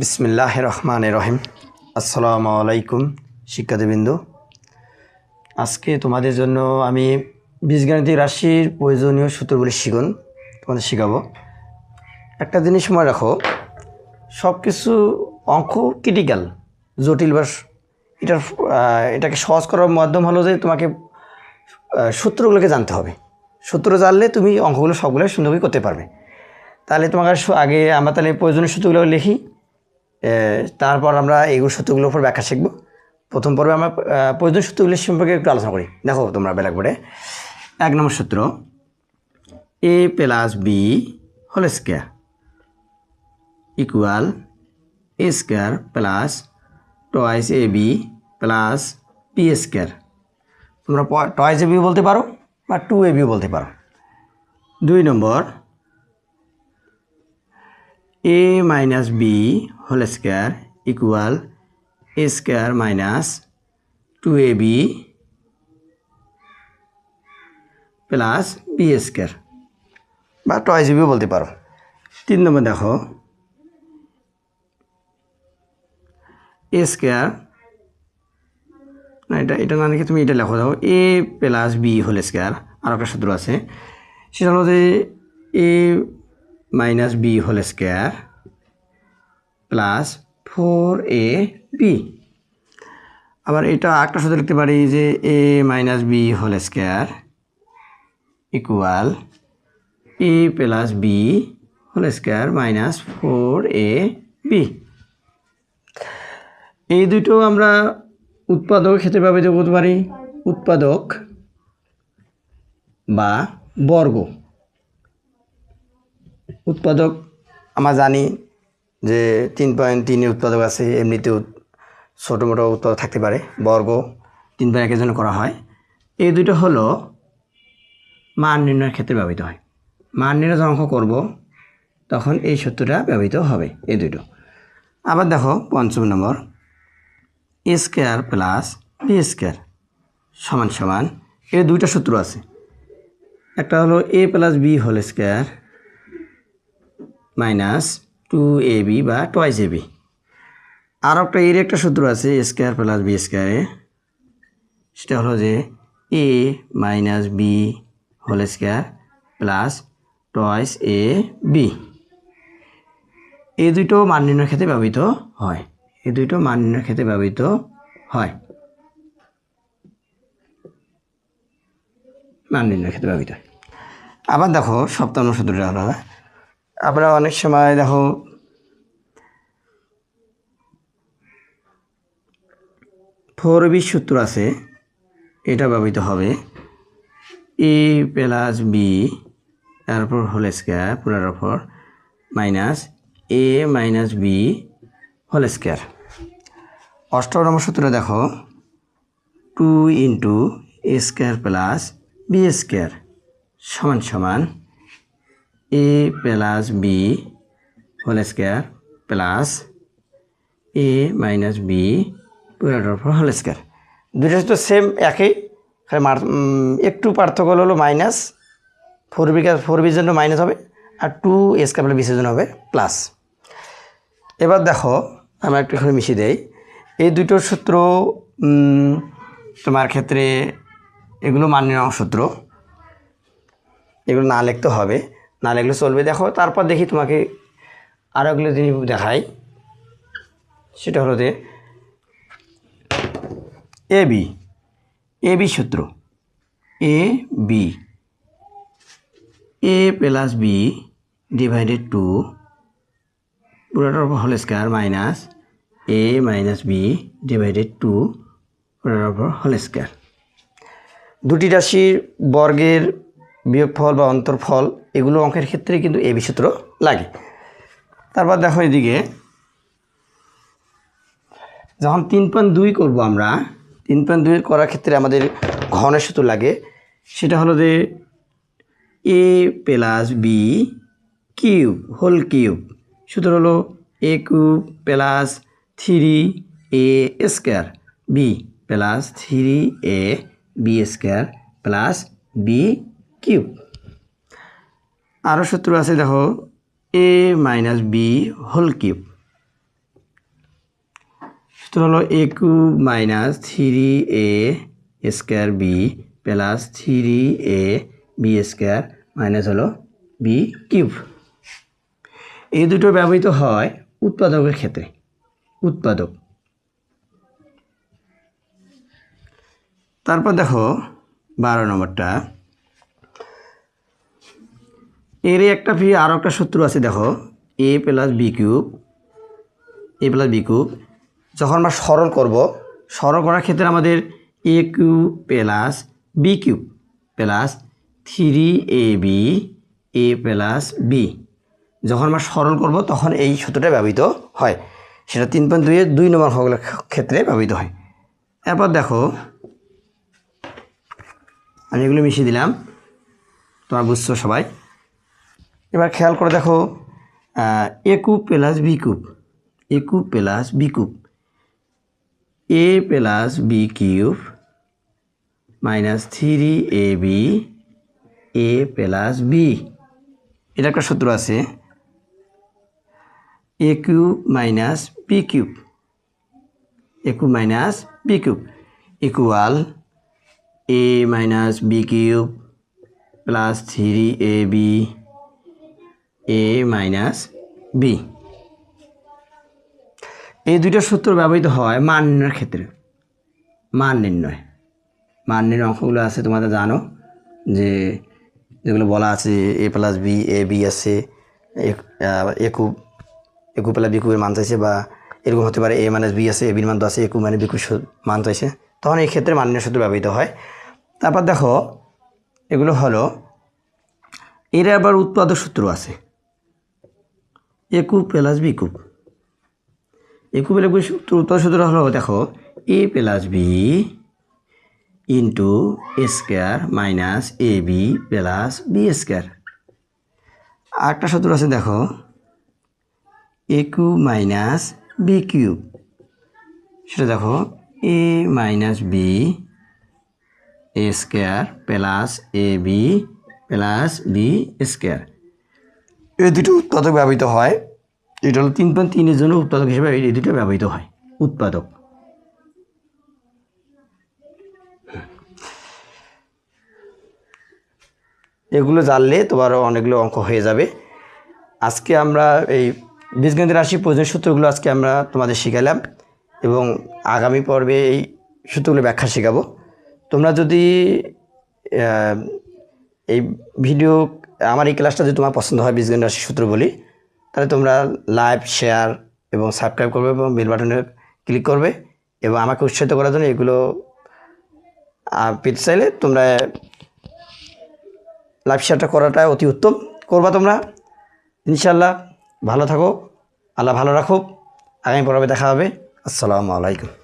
বিসমিল্লাহ রহমান রহিম আসসালামু আলাইকুম শিক্ষার্থীবৃন্দ। আজকে তোমাদের জন্য আমি বীজগাণিতিক রাশির প্রয়োজনীয় সূত্রগুলি শিখুন তোমাদের শেখাবো। একটা জিনিস মনে রাখো সব কিছু অঙ্ক ক্রিটিক্যাল, জটিল বা এটার এটাকে সহজ করার মাধ্যম হলো যে তোমাকে সূত্রগুলোকে জানতে হবে। সূত্র জানলে তুমি অঙ্কগুলো সবগুলো সুন্দরভাবে করতে পারবে। তাহলে তোমাকে আগে আমরা তাহলে প্রয়োজনীয় সূত্রগুলো লিখি। তারপর আমরা এইগুলো সূত্রগুলোর উপর ব্যাখ্যা শিখব। প্রথম পর্বে আমরা প্রয়োজন প্রয়োজনীয় সূত্রগুলি সম্পর্কে একটু আলোচনা করি। দেখো তোমরা ব্ল্যাক বোর্ডে এক নম্বর সূত্র A plus B whole square equal A square plus twice A B plus P square তোমরা টয়েস এ বি বলতে পারো বা টু এ বিও বলতে পারো। দুই নম্বর A minus B whole square equal A square minus two A B plus B square বা twice বিও বলতে পারো। তিন নম্বর দেখো। এ স্কোয়ার না এটা এটা না লিখে তুমি এটা লেখো দাও A plus B whole square আর একটা সূত্র আছে। সেটা হলো যে A minus B whole square plus four A B আবার এটা একটা সূত্র লিখতে পারি যে A minus B whole square equal A plus B whole square minus four A B এই দুটো আমরা উৎপাদক ক্ষেত্রে ব্যবহৃত করতে পারি, উৎপাদক বা বর্গ। উৎপাদক, আমরা জানি যে তিন পয়েন্ট তিনের উৎপাদক আছে, এমনিতেও ছোটো মোটো উৎপাদক থাকতে পারে, বর্গ তিন পয়েন্ট একের জন্য করা হয়। এই দুটো হলো মান নির্ণয়ের ক্ষেত্রে ব্যবহৃত হয়। মান নির্ণয় যখন অঙ্ক করব, তখন এই সূত্রটা ব্যবহৃত হবে, এই দুটো আবার দেখো, পঞ্চম নম্বর A square plus B square সমান সমান এর দুইটা সূত্র আছে। একটা হলো A plus B whole square minus two A B বা টয়েস এ বি। আর একটা এর একটা সূত্র আছে, এ স্কোয়ার প্লাস বি স্কোয়ারে সেটা হলো যে A minus B whole square plus twice A B. এই দুটো মান নির্ণয়ের ক্ষেত্রে ব্যবহৃত হয়। এই দুটো মান নির্ণয়ের ক্ষেত্রে ব্যবহৃত হয়। মান নির্ণয়ের ক্ষেত্রে ব্যবহৃত আবার দেখো সপ্তম সূত্রটা হলো আমরা অনেক সময় দেখো ফোর বি সূত্র আছে, এটা ব্যবহৃত হবে। এ প্লাস বি, তারপর হোল স্কোয়ার, পুরার ওপর minus A minus B whole square. অষ্টম নম্বর সূত্র দেখো, two into A square plus B square সমান সমান A plus B whole square plus A minus B পুরাটার উপর হোল স্কোয়ার দুটো তো সেম একই একটু পার্থক্য হলো মাইনাস ফোর বি ফোর বির জন্য মাইনাস হবে আর টু এস ক্যাপিটাল বিসের জন্য হবে প্লাস এবার দেখো, আমরা একটু এখানে মিশিয়ে দেই। এই দুটো সূত্র তোমার ক্ষেত্রে এগুলো মান্য সূত্র। এগুলো না লিখতে হবে। না লিখলে চলবে, দেখো। তারপর দেখি তোমাকে আরও এগুলো জিনিস দেখাই। সেটা হলো যে, এ বি এ বি সূত্র। A B, A plus B divided two, পুরোটার উপর whole square minus A minus B divided two, পুরোটার উপর হোল স্কোয়ার। দুটি রাশির বর্গের বিয়োগফল বা অন্তর্ফল এগুলো অঙ্কের ক্ষেত্রে কিন্তু এ বিসূত্র লাগে। তারপর দেখো এদিকে, যখন তিন পয়েন্ট দুই করব আমরা, তিন পয়েন্ট দুইয়ের করার ক্ষেত্রে আমাদের ঘনের সূত্র লাগে। সেটা হলো যে A plus B cube, whole cube. সূত্র হলো A cube plus three A square, B plus three A B square plus B cube. আরও সূত্র আছে, দেখো A minus B whole cube সূত্র হলো A cube minus three A square B plus three A B square minus হলো B cube এই দুটো ব্যবহৃত হয় উৎপাদকের ক্ষেত্রে, উৎপাদক। তারপর দেখো, বারো নম্বরটা। এর একটা ফি আরও একটা সূত্র আছে, দেখো। A plus B cube, A plus B cube. যখন আমরা সরল করব সরল করার ক্ষেত্রে আমাদের A cube plus B cube plus three A B, A plus B. যখন আমরা সরল করব, তখন এই সূত্রটা ব্যবহৃত হয়। সেটা তিন পয়েন্ট দুইয়ের দুই নম্বর হলের ক্ষেত্রে ব্যবহৃত হয়। এরপর দেখো, আমি এগুলো মিশিয়ে দিলাম। তোমরা বুঝছ সবাই। এবার খেয়াল করে দেখো A cube plus B cube A plus B cube A plus B cube minus three A B A plus B এটা একটা সূত্র আছে। A cube minus B cube A cube minus B cube equal A minus B cube plus three A B A minus B এই দুইটা সূত্র ব্যবহৃত হয় মান নির্ণয়ের ক্ষেত্রে। মান নির্ণয়। মান নির্ণয় অঙ্কগুলো আছে তোমাদের জানো, যে যেগুলো বলা আছে A plus B A B আছে একু একু প্লাস বি কুবের মান চাইছে বা এরকম হতে পারে এ মাইনাস বি আছে এ বির মান তো আছে একু মানে বি মান চাইছে। তখন এই ক্ষেত্রে মান নির্ণয় সূত্র ব্যবহৃত হয়। তারপর দেখো, এগুলো হলো, এর আবার উৎপাদক সূত্র আছে। একু প্লাস বি কুব একু প্লাস বি সূত্র হলো দেখো। A plus B into square minus A B plus B square আরেকটা সূত্র আছে, দেখো। A cube minus B cube. সেটা দেখো, A minus B A square plus A B plus B square এই দুটো উৎপাদক ব্যবহৃত হয়। এটা হলো তিন পয়েন্ট তিনের জন্য উৎপাদক হিসেবে এই দুটো ব্যবহৃত হয়, উৎপাদক। এগুলো জানলে তোমার অনেকগুলো অঙ্ক হয়ে যাবে। আজকে আমরা এই বীজগণিত রাশি প্রয়োজন সূত্রগুলো আজকে আমরা তোমাদের শিখালাম এবং আগামী পর্বে এই সূত্রগুলো ব্যাখ্যা শেখাবো। তোমরা যদি এই ভিডিও আমার এই ক্লাসটা যদি তোমার পছন্দ হয় বীজগণিত রাশি সূত্র বলি, তাহলে তোমরা লাইভ, শেয়ার এবং সাবস্ক্রাইব করবে এবং বেল বাটনে ক্লিক করবে এবং আমাকে উৎসাহিত করার জন্য এগুলো পেতে চাইলে তোমরা লাইভ শেয়ারটা করাটা অতি উত্তম করবা তোমরা। ইনশাল্লাহ ভালো থাকো, আল্লাহ ভালো রাখো আগামী পর্বে দেখা হবে। আসসালামু আলাইকুম।